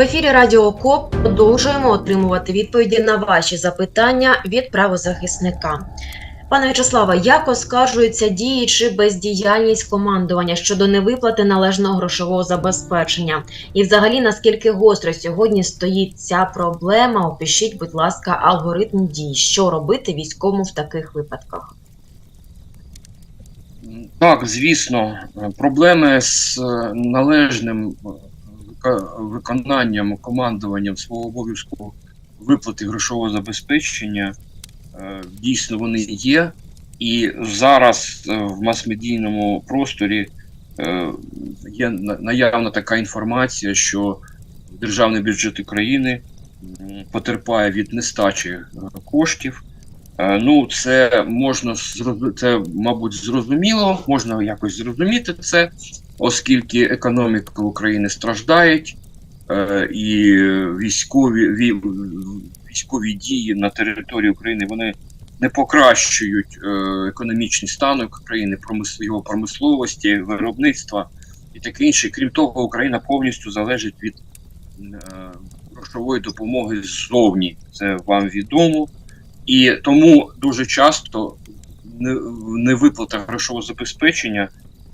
В ефірі Радіо КОП продовжуємо отримувати відповіді на ваші запитання від правозахисника. Пане В'ячеславе, як оскаржуються дії чи бездіяльність командування щодо невиплати належного грошового забезпечення? І, взагалі, наскільки гостро сьогодні стоїть ця проблема? Опишіть, будь ласка, алгоритм дій, що робити військовому в таких випадках? Так, звісно, проблеми з е, належним виконанням командуванням свого обов'язку виплати грошового забезпечення е, дійсно вони є. І зараз е, в мас-медійному просторі е, є наявна така інформація, що державний бюджет України потерпає від нестачі коштів. Ну, це можна це, мабуть, зрозуміло, можна якось зрозуміти це, оскільки економіка України страждає, е, і військові військові дії на території України вони не покращують е, економічний стан України, його промисловості, виробництва і таке інше. Крім того, Україна повністю залежить від е, грошової допомоги ззовні. Це вам відомо. І тому дуже часто не- невиплата грошового забезпечення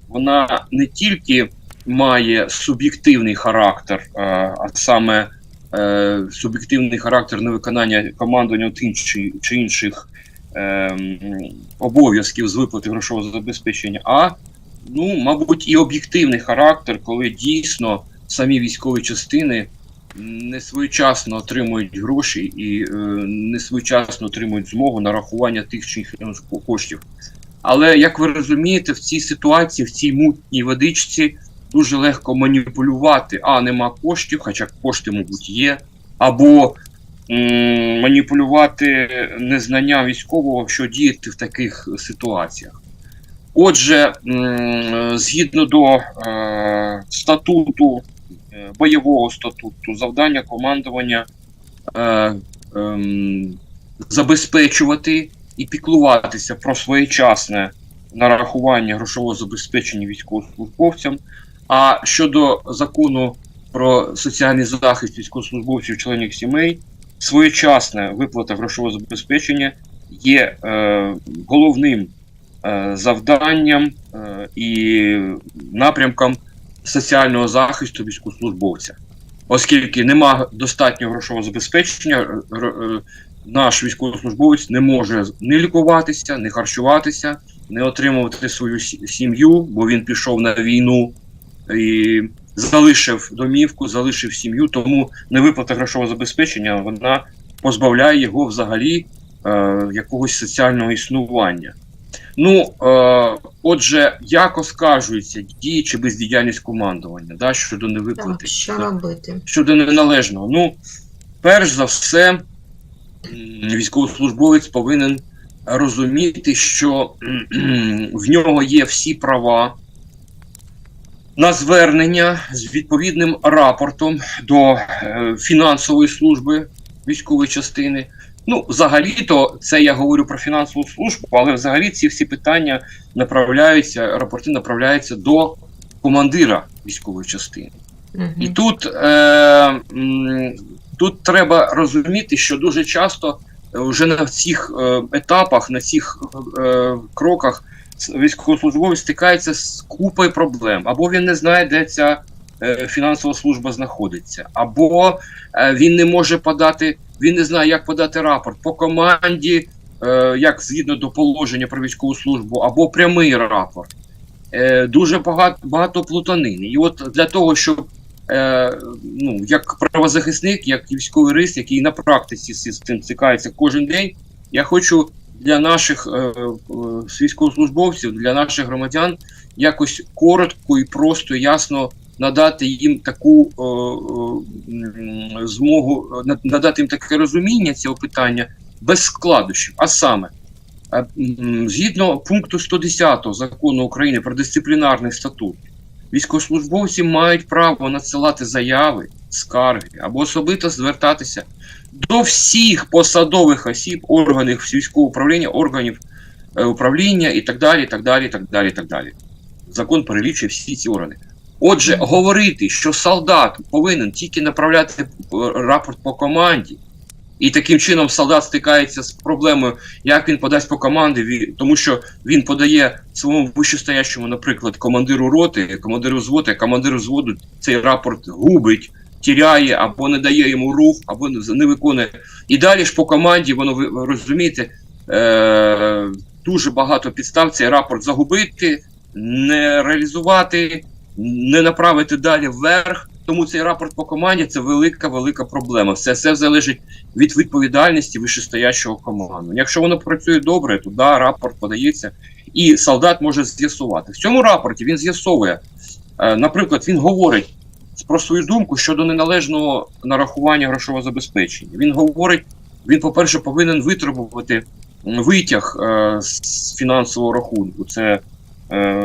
вона не тільки має суб'єктивний характер, е, а саме е, суб'єктивний характер невиконання командування тим чи, інших е, обов'язків з виплати грошового забезпечення, а ну, мабуть, і об'єктивний характер, коли дійсно самі військові частини не своєчасно отримують гроші і е, не своєчасно отримують змогу на рахування тих чи інших коштів. Але як ви розумієте, в цій ситуації, в цій мутній водичці дуже легко маніпулювати. А нема коштів, хоча кошти, мабуть, є, або м, маніпулювати незнанням військового, що діяти в таких ситуаціях. Отже, м, згідно до е, статуту е, бойового статуту, завдання командування е, ем, забезпечувати і піклуватися про своєчасне нарахування грошового забезпечення військовослужбовцям. А щодо закону про соціальний захист військовослужбовців, членів сімей, своєчасна виплата грошового забезпечення є е, головним е, завданням е, і напрямком соціального захисту військовослужбовця. Оскільки нема достатнього грошового забезпечення, р- р- наш військовослужбовець не може не лікуватися, не харчуватися, не отримувати свою сім'ю, бо він пішов на війну і залишив домівку, залишив сім'ю. Тому невиплата грошового забезпечення вона позбавляє його взагалі е, якогось соціального існування. Ну, е, отже, як оскаржується дії чи бездіяльність командування да, щодо невиплати? Так, що Да робити? щодо неналежного. Ну, перш за все, військовослужбовець повинен розуміти, що в нього є всі права на звернення з відповідним рапортом до е, фінансової служби військової частини. Ну, взагалі-то це я говорю про фінансову службу, але взагалі ці всі питання направляються, рапорти направляються до командира військової частини. Мгм. І тут, е, тут треба розуміти, що дуже часто е, вже на цих е, етапах, на цих е, кроках військовослужбовець стикається з купою проблем. Або він не знає, де ця фінансова служба знаходиться, або він не може подати, він не знає, як подати рапорт по команді, як згідно до положення про військову службу, або прямий рапорт. Дуже багато, багато плутанини. І от для того, щоб е, ну, як правозахисник, як військовий рис, який на практиці з цим цікається кожен день, я хочу для наших е, е, військовослужбовців, для наших громадян якось коротко і просто ясно надати їм таку е, е, змогу, е, надати їм таке розуміння цього питання без складощів. А саме, е, згідно пункту 110 закону України про дисциплінарний статут, військовослужбовці мають право надсилати заяви, скарги або особисто звертатися до всіх посадових осіб, органів військового управління, органів е, управління і так далі, так далі, так далі, так далі. Закон перелічує всі ці органи. Отже, говорити, що солдат повинен тільки направляти е, рапорт по команді, і таким чином солдат стикається з проблемою, як він подасть по команді, ві- тому що він подає своєму вищестоящому, наприклад, командиру роти, командиру взводу, а командир взводу цей рапорт губить, тіряє або не дає йому рух, або не виконує. І далі ж по команді, воно ви розумієте, е, дуже багато підстав цей рапорт загубити, не реалізувати, не направити далі вверх. Тому цей рапорт по команді це велика, велика проблема. Все, все залежить від відповідальності вищестоящого команду. Якщо воно працює добре, то да, рапорт подається, і солдат може з'ясувати. В цьому рапорті він з'ясовує, е, наприклад, він говорить про свою думку щодо неналежного нарахування грошового забезпечення. Він говорить, він, по-перше, повинен витребувати витяг е, з фінансового рахунку. Це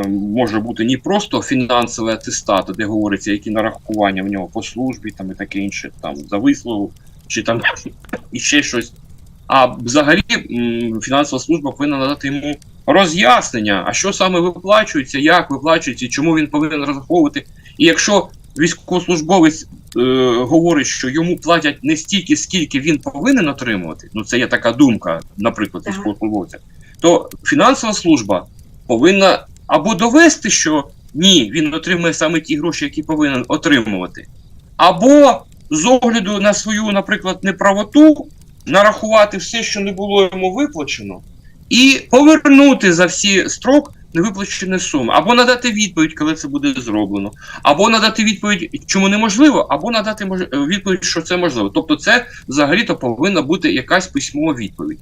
може бути не просто фінансовий атестат, де говориться, які нарахування в нього по службі там і таке інше, там за вислугу, чи там і ще щось. А взагалі фінансова служба повинна надати йому роз'яснення, а що саме виплачується, як виплачується, чому він повинен розраховувати. І якщо військовослужбовець е, говорить, що йому платять не стільки, скільки він повинен отримувати, ну це є така думка, наприклад, військовослужбовця, то фінансова служба повинна або довести, що ні, він отримує саме ті гроші, які повинен отримувати, або з огляду на свою, наприклад, неправоту, нарахувати все, що не було йому виплачено, і повернути за всі строк невиплачені суми, або надати відповідь, коли це буде зроблено, або надати відповідь, чому неможливо, або надати мож... відповідь, що це можливо. Тобто, це взагалі-то повинна бути якась письмова відповідь.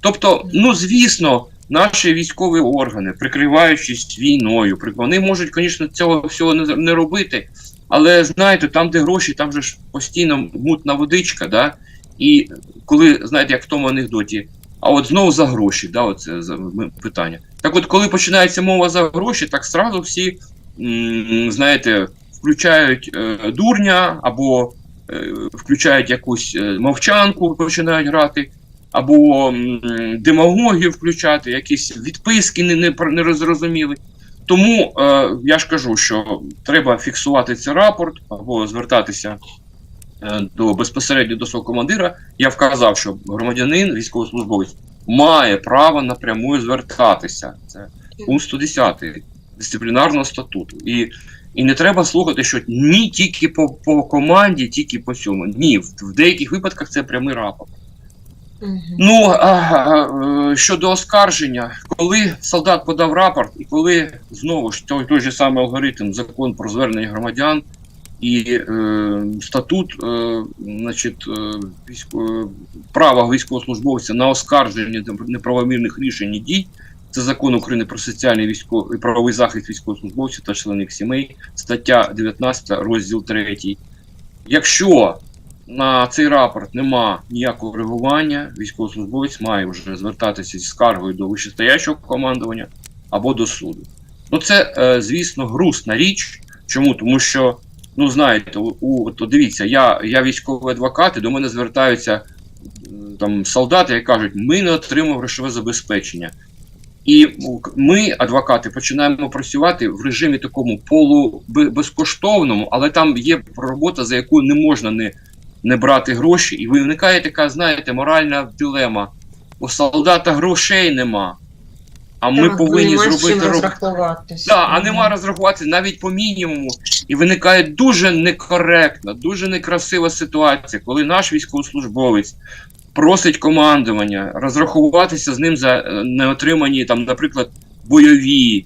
Тобто, ну звісно, наші військові органи, прикриваючись війною, вони можуть, звісно, цього всього не, робити. Але знаєте, там, де гроші, там же ж постійно мутна водичка, да? І коли, знаєте, як в тому анекдоті, а от знову за гроші, да, оце питання. Так от, коли починається мова за гроші, так сразу всі, знаєте, включають е, дурня або е, включають якусь е, мовчанку, починають грати, або демагогію включати, якісь відписки не, не, про- не зрозуміли. Тому е, я ж кажу, що треба фіксувати цей рапорт або звертатися е, до безпосередньо до свого командира. Я вказав, що громадянин, військовослужбовець, має право напряму звертатися. Це пункт 110 дисциплінарного статуту. І, і не треба слухати, що ні тільки по, по команді, тільки по цьому. Ні, в, в деяких випадках це прямий рапорт. Ну а, е, щодо оскарження, коли солдат подав рапорт, і коли знову ж той, той же самий алгоритм, закон про звернення громадян і е, статут, е, значить, е, військо, права військовослужбовця на оскарження неправомірних рішень і дій. Це закон України про соціальний військовий правовий захист військовослужбовців та членів сімей, стаття 19, розділ 3. Якщо на цей рапорт нема ніякого реагування, військовослужбовець має вже звертатися зі скаргою до вищестоячого командування або до суду. Ну це, е, звісно, грустна річ. Чому? Тому що, ну знаєте, у, то дивіться, я, я військовий адвокат, і до мене звертаються там солдати, які кажуть, ми не отримали грошове забезпечення. І ми, адвокати, починаємо працювати в режимі такому полубезкоштовному, але там є робота, за яку не можна не, не брати гроші. І виникає така, знаєте, моральна дилема. У солдата грошей нема. А ми Так, повинні чим зробити розрахуватися. Да, а нема розрахувати навіть по мінімуму. І виникає дуже некоректна, дуже некрасива ситуація, коли наш військовослужбовець просить командування розрахуватися з ним за е, неотримані, там, наприклад, бойові.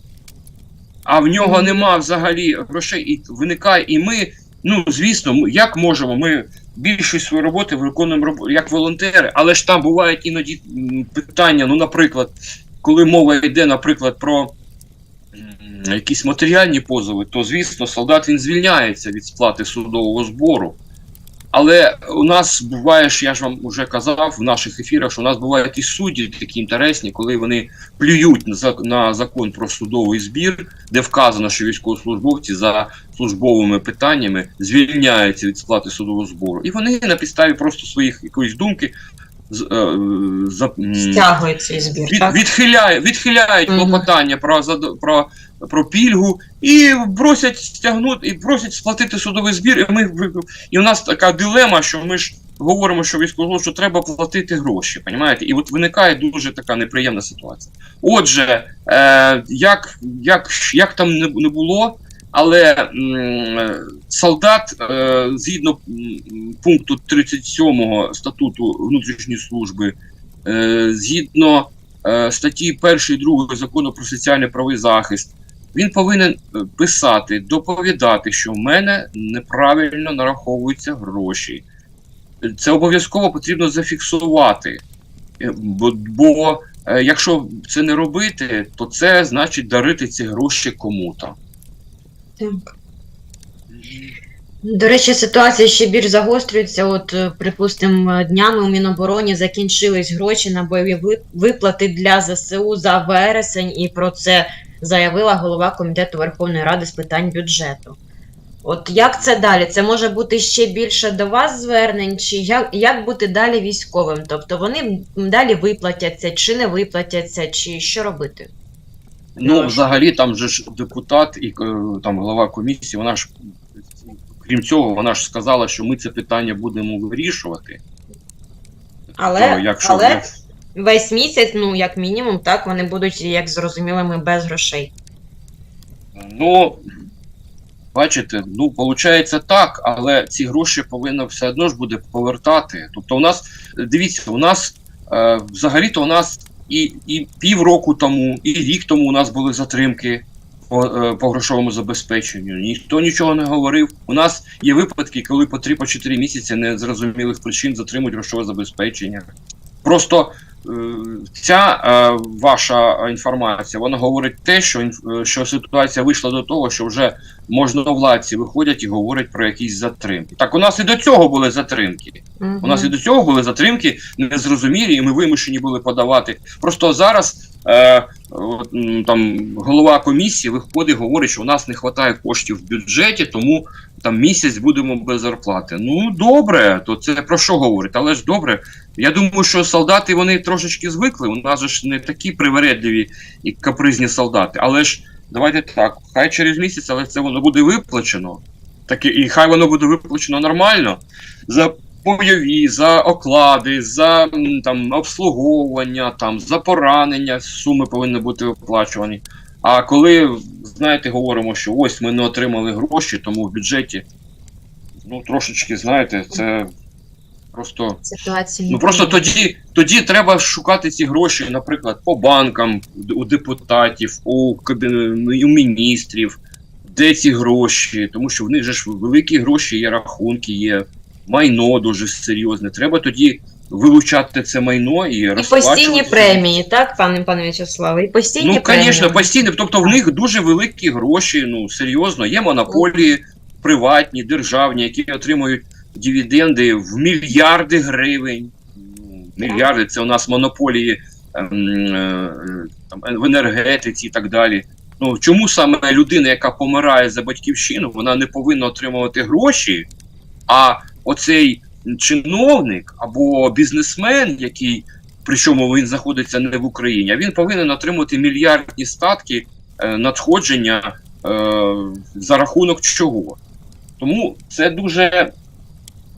А в нього нема взагалі грошей, і виникає, і ми, ну звісно, як можемо, ми більшість своєї роботи виконуємо як волонтери, але ж там бувають іноді питання, ну, наприклад, коли мова йде, наприклад, про якісь матеріальні позови, то звісно, солдат він звільняється від сплати судового збору. Але у нас буває, ж, я ж вам вже казав в наших ефірах, що у нас бувають і судді такі інтересні, коли вони плюють на закон про судовий збір, де вказано, що військовослужбовці за службовими питаннями звільняються від сплати судового збору. І вони на підставі просто своїх якоїсь думки з- е, за, Стягують цей збір, від, так? відхиляє, відхиляють Мгм. клопотання про, про, про пільгу і просять стягнути, і просять сплатити судовий збір. І, ми, і у нас така дилема, що ми ж говоримо, що військово, що треба платити гроші, понімаєте? І от виникає дуже така неприємна ситуація. Отже, е, як, як, як там не було, але солдат, е, згідно пункту 37 статуту внутрішньої служби, е, згідно е, статті 1 і 2 закону про соціальний правовий захист, він повинен писати, доповідати, що в мене неправильно нараховуються гроші. Це обов'язково потрібно зафіксувати. Бо, бо якщо це не робити, то це значить дарити ці гроші кому-то. Так. До речі, ситуація ще більш загострюється. От, е, припустимо, днями у Мінобороні закінчились гроші на бойові виплати для ЗСУ за вересень, і про це заявила голова комітету Верховної Ради з питань бюджету. От як це далі? Це може бути ще більше до вас звернень, чи як, як бути далі військовим? Тобто вони далі виплатяться, чи не виплатяться, чи що робити? Ну, взагалі, там же ж депутат і е, там голова комісії, вона ж, крім цього, вона ж сказала, що ми це питання будемо вирішувати. Але, То, якщо але весь місяць, ну як мінімум, так вони будуть, як зрозуміли, ми без грошей. Ну, бачите, ну, виходить так, але ці гроші повинно все одно ж буде повертати. Тобто, у нас, дивіться, у нас е, взагалі-то у нас і, і півроку тому, і рік тому у нас були затримки по, е, по грошовому забезпеченню. Ніхто нічого не говорив. У нас є випадки, коли по 3-4 місяці незрозумілих причин затримують грошове забезпечення. Просто ця е, ваша інформація вона говорить те, що, е, що ситуація вийшла до того, що вже можновладці виходять і говорять про якісь затримки. Так у нас і до цього були затримки. У нас і до цього були затримки незрозумілі, і ми вимушені були подавати. Просто зараз е, там голова комісії виходить, говорить, що у нас не вистачає коштів в бюджеті, тому там місяць будемо без зарплати. Ну добре, то це про що говорить? Але ж добре. Я думаю, що солдати вони трошечки звикли. У нас ж не такі привередливі і капризні солдати. Але ж давайте так, хай через місяць, але це воно буде виплачено. Так і хай воно буде виплачено нормально. За бойові, за оклади, за там обслуговування, там за поранення суми повинні бути оплачувані. А коли, знаєте, говоримо, що ось ми не отримали гроші, тому в бюджеті, ну трошечки, знаєте, це просто. Ситуація. Ну просто тоді, тоді треба шукати ці гроші, наприклад, по банкам, у депутатів, у, у міністрів, де ці гроші, тому що в них же ж великі гроші, є рахунки, є майно дуже серйозне. Треба тоді вилучати це майно і, І розплачувати. постійні премії, так, пане пане В'ячеславе? І постійні Ну, премії. звісно, постійно. Тобто в них дуже великі гроші, ну серйозно, є монополії приватні, державні, які отримують дивіденди в мільярди гривень. Ну, Мільярди це у нас монополії ем, е, там, в енергетиці і так далі. Ну чому саме людина, яка помирає за батьківщину, вона не повинна отримувати гроші, а оцей чиновник або бізнесмен, який причому він знаходиться не в Україні, він повинен отримати мільярдні статки е, надходження е, за рахунок чого. Тому це дуже,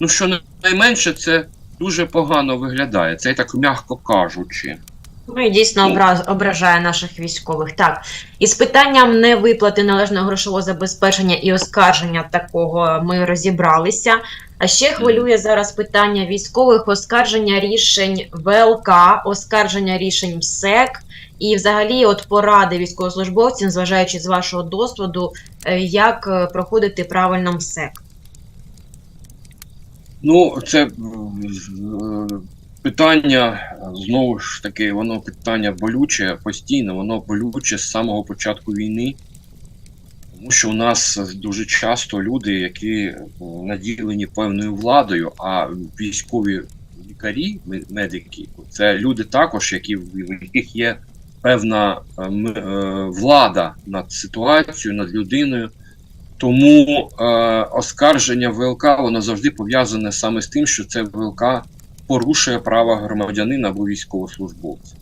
ну що найменше, це дуже погано виглядає. Це так м'яко кажучи. Ну і дійсно образ, ображає наших військових. Так, із питанням невиплати належного грошового забезпечення і оскарження такого ми розібралися. А ще хвилює зараз питання військових оскарження рішень ВЛК, оскарження рішень МСЕК і взагалі от поради військовослужбовцям, зважаючи з вашого досвіду, е, як е, проходити правильно МСЕК. Ну, це питання знову ж таки, воно питання болюче постійно, воно болюче з самого початку війни. Тому що у нас дуже часто люди, які е, наділені певною владою, а військові лікарі, медики, це люди також, які в в яких є певна е, е, влада над ситуацією, над людиною. Тому е, оскарження ВЛК воно завжди пов'язане саме з тим, що це ВЛК порушує права громадянина або військовослужбовця.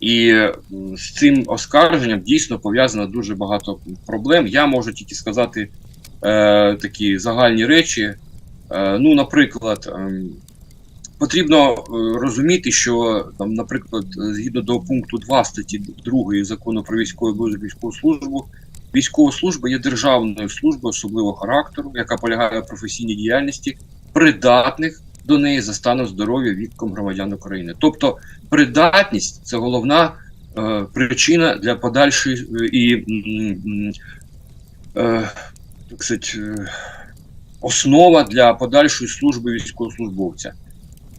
І з цим оскарженням дійсно пов'язано дуже багато проблем. Я можу тільки сказати е, такі загальні речі. Е, ну, наприклад, ем, потрібно е, розуміти, що там, наприклад, згідно до пункту 2 статті 2 закону про військову службу, військова служба є державною службою особливого характеру, яка полягає в професійній діяльності, придатних до неї за станом здоров'я віком громадян України. Тобто, придатність це головна е, причина для подальшої е, і е, так сказать, е, основа для подальшої служби військовослужбовця.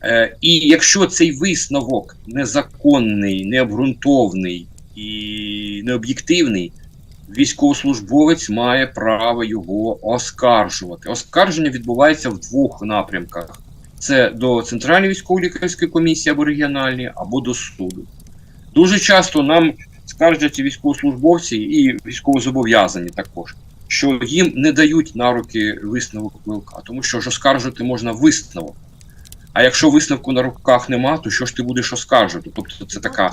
Е, і якщо цей висновок незаконний, необґрунтовний і необ'єктивний, військовослужбовець має право його оскаржувати. Оскарження відбувається в двох напрямках: це до Центральної військово-лікарської комісії або регіональної, або до суду. Дуже часто нам скаржаться військовослужбовці і військовозобов'язані також, що їм не дають на руки висновок ВЛК, тому що ж оскаржувати можна висновок. А якщо висновку на руках нема, то що ж ти будеш оскаржувати? Тобто це така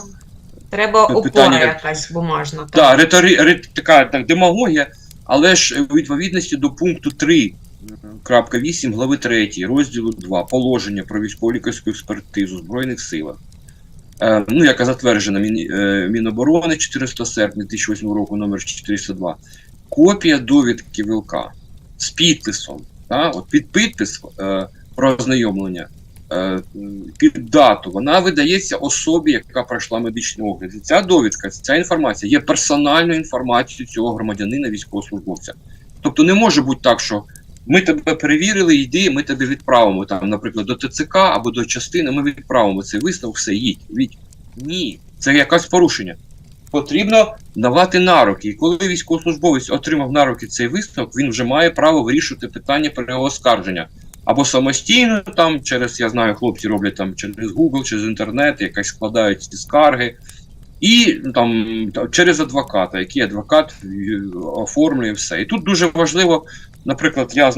Треба опора питання- якась бумажна. так. та, риторі, рит, така так, демагогія, але ж у відповідності до пункту 3.8 глави 3 розділу 2 положення про військово-лікарську експертизу в Збройних силах, е, ну, яка затверджена Мін, е, Міноборони 14 серпня 2008 року номер 402, копія довідки ВЛК з підписом, та, от під підпис е, про ознайомлення е, під дату, вона видається особі, яка пройшла медичний огляд. І ця довідка, ця інформація є персональною інформацією цього громадянина військовослужбовця. Тобто не може бути так, що ми тебе перевірили, йди, ми тебе відправимо там, наприклад, до ТЦК або до частини, ми відправимо цей висновок, все, їдь. їдь. Ні, це якесь порушення. Потрібно давати на руки. І коли військовослужбовець отримав на руки цей висновок, він вже має право вирішувати питання про його оскарження або самостійно там через, я знаю, хлопці роблять там через Google, через інтернет, якась складають ці скарги, і ну, там через адвоката, який адвокат е, оформлює все. І тут дуже важливо, наприклад, я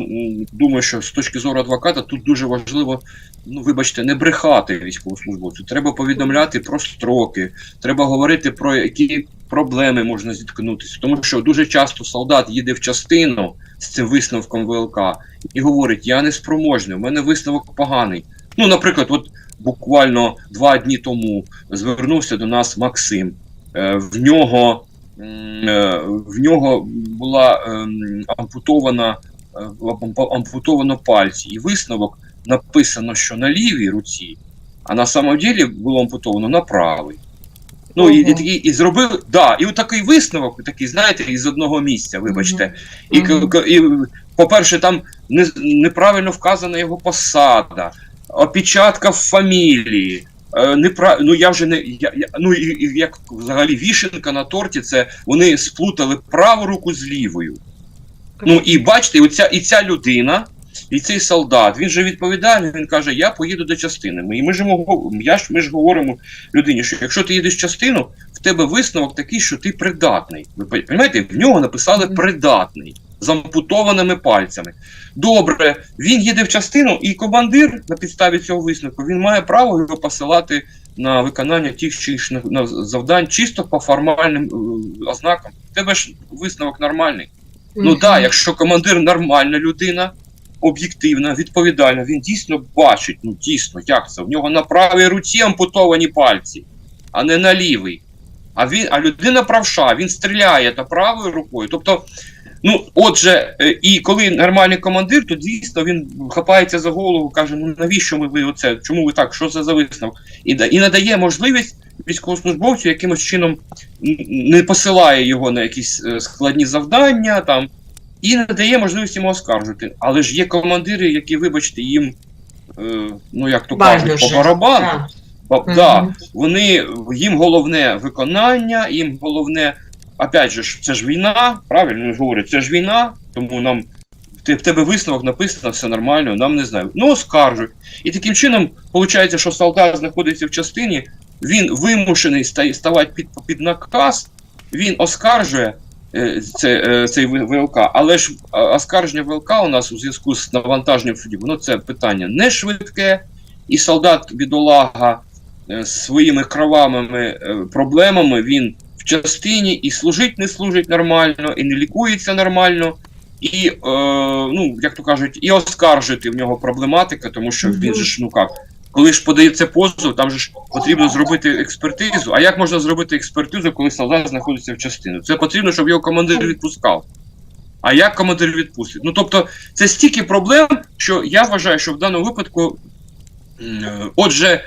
думаю, що з точки зору адвоката тут дуже важливо, ну вибачте, не брехати військовослужбовцю. Треба повідомляти про строки, треба говорити про які проблеми можна зіткнутися. Тому що дуже часто солдат їде в частину з цим висновком ВЛК і говорить: я не спроможний, у мене висновок поганий. Ну, наприклад, от буквально два дні тому звернувся до нас Максим. Е, в нього в нього була ем, ампутована е, ампутовано пальці, і висновок написано, що на лівій руці, а на самом ділі було ампутовано на правій. Ну, і, і, такий, і зробили, да, і от такий висновок, такий, знаєте, із одного місця, вибачте. І, к- к- і, по-перше, там не, неправильно вказана його посада, опечатка в фамілії. Е, непра... Ну я вже не я, я, ну і, і як взагалі вішенка на торті, це вони сплутали праву руку з лівою. Ну і бачите, оця і ця людина, і цей солдат, він же відповідальний, він каже: Я поїду до частини. Ми, і ми ж йому я ж ми ж говоримо людині, що якщо ти їдеш в частину, в тебе висновок такий, що ти придатний. Ви розумієте, в нього написали придатний з ампутованими пальцями. Добре, він їде в частину, і командир на підставі цього висновку він має право його посилати на виконання тих чи інших завдань чисто по формальним е, ознакам. Тебе ж висновок нормальний. Ну Мгм. так, якщо командир нормальна людина, об'єктивна, відповідальна, він дійсно бачить, ну дійсно, як це? В нього на правій руці ампутовані пальці, а не на лівій. А він, а людина правша, він стріляє та правою рукою. Тобто, ну, отже, е, і коли нормальний командир, то дійсно він хапається за голову, каже: ну навіщо ми ви оце? Чому ви так? Що це за висновок? І, да- і надає можливість військовослужбовцю якимось чином не посилає його на якісь е, складні завдання там і не дає можливість йому оскаржувати. Але ж є командири, які, вибачте, їм, е, ну як то кажуть, по барабану. Да, вони їм головне виконання, їм головне, опять же, це ж війна, правильно говорять, це ж війна, тому нам в тебе висновок написано, все нормально, нам не знаю. Ну, оскаржують. І таким чином, виходить, що солдат знаходиться в частині, він вимушений ста- ставати під, під наказ, він оскаржує е, це, е, цей ВЛК, але ж е, оскарження ВЛК у нас у зв'язку з навантаженням в суді, воно це питання не швидке, і солдат бідолага своїми кровавими проблемами він частині і служить не служить нормально, і не лікується нормально, і, е, ну, як то кажуть, і оскаржити в нього проблематика, тому що він же ж, ну як, коли ж подається позов, там же ж потрібно зробити експертизу. А як можна зробити експертизу, коли солдат знаходиться в частину? Це потрібно, щоб його командир відпускав. А як командир відпустить? Ну тобто, це стільки проблем, що я вважаю, що в даному випадку, е, отже,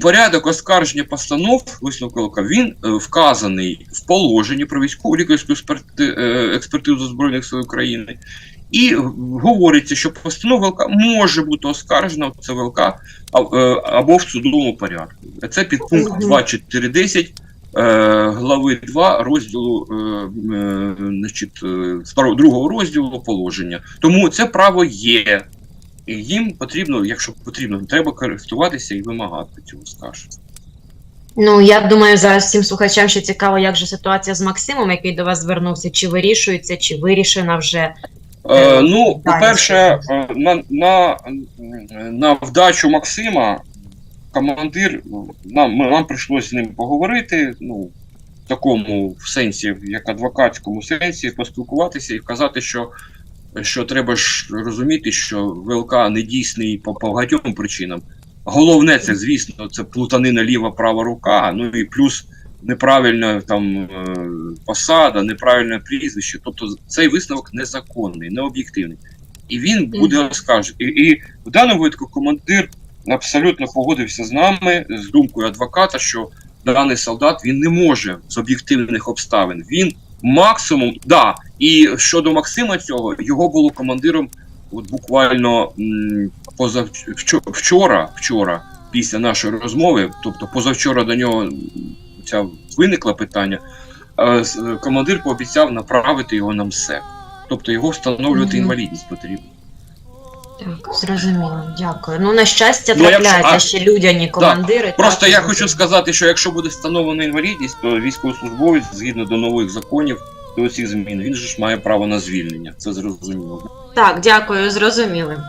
порядок оскарження постанов висновку він е, вказаний в положенні про військову лікарську е, експертизу Збройних сил України. І говориться, що постанова ВЛК може бути оскаржена в ЦВЛК е, або в судовому порядку. Це підпункт Мгм. 2.4.10 е, глави 2 розділу значить, другого розділу положення. Тому це право є. І їм потрібно, якщо потрібно, треба користуватися і вимагати цього скарження. Ну, я думаю, зараз всім слухачам ще цікаво, як же ситуація з Максимом, який до вас звернувся, чи вирішується, чи вирішена вже. Е, ну, по-перше, е, на, на, на вдачу Максима командир, нам, нам прийшлося з ним поговорити, ну, в такому в сенсі, як адвокатському сенсі, поспілкуватися і вказати, що, що треба ж розуміти, що ВЛК не дійсний по, по багатьом причинам. Головне, це, звісно, це плутанина ліва права рука, ну і плюс неправильна там е, посада, неправильне прізвище. Тобто цей висновок незаконний, необ'єктивний. І він буде оскаржений. І, і в даному випадку командир абсолютно погодився з нами, з думкою адвоката, що даний солдат він не може з об'єктивних обставин. Він максимум, да. І щодо Максима цього, його було командиром от буквально м, вчора, вчора, після нашої розмови, тобто позавчора до нього ця виникло питання. е, Командир пообіцяв направити його на МСЕК. Тобто його встановлювати інвалідність потрібно. Так, зрозуміло, дякую. Ну, на щастя, Ну, якщо- трапляються а- ще людяні командири. Просто так, я і- хочу сказати, що якщо буде встановлена інвалідність, то військовослужбовець, згідно до нових законів, до цих змін, він же ж має право на звільнення. Це зрозуміло. Так, дякую, зрозуміли.